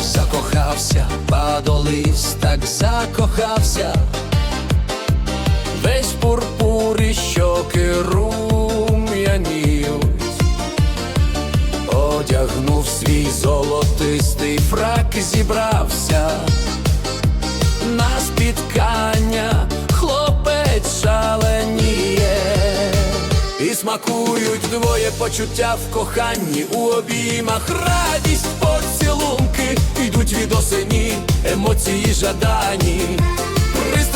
Закохався, падолис, так закохався, пурпурі щоки рум'яніють, одягнув свій золотистий фрак, зібрався на спіткання, хлопець шаленіє. І смакують двоє почуття в коханні у обіймах радість, поцілунки йдуть від осені, емоції жадані.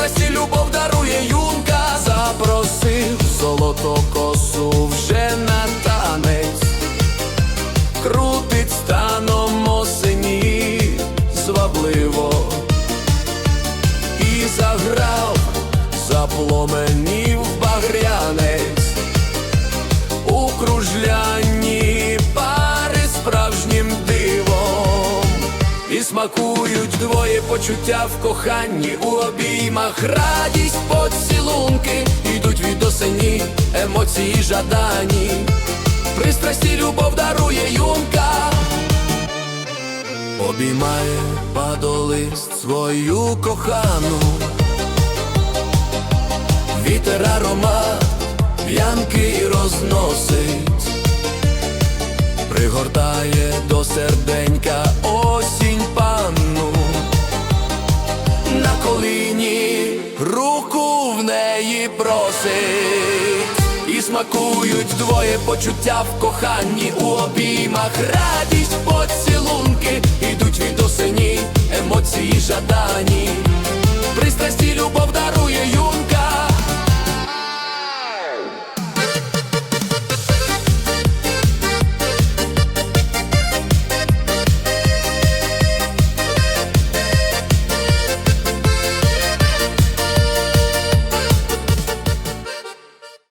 Пристрасті любов дарує юнка, запросив золото косу вже на танець, крутить станом смакують двоє почуття в коханні. У обіймах радість, поцілунки. Йдуть від осені, емоції жадані, пристрасті любов дарує юнка. Обіймає падолист свою кохану, вітер аромат п'янки розносить, пригортає до серденька руку в неї просить, і смакують двоє почуття в коханні у обіймах, радість поцілунки.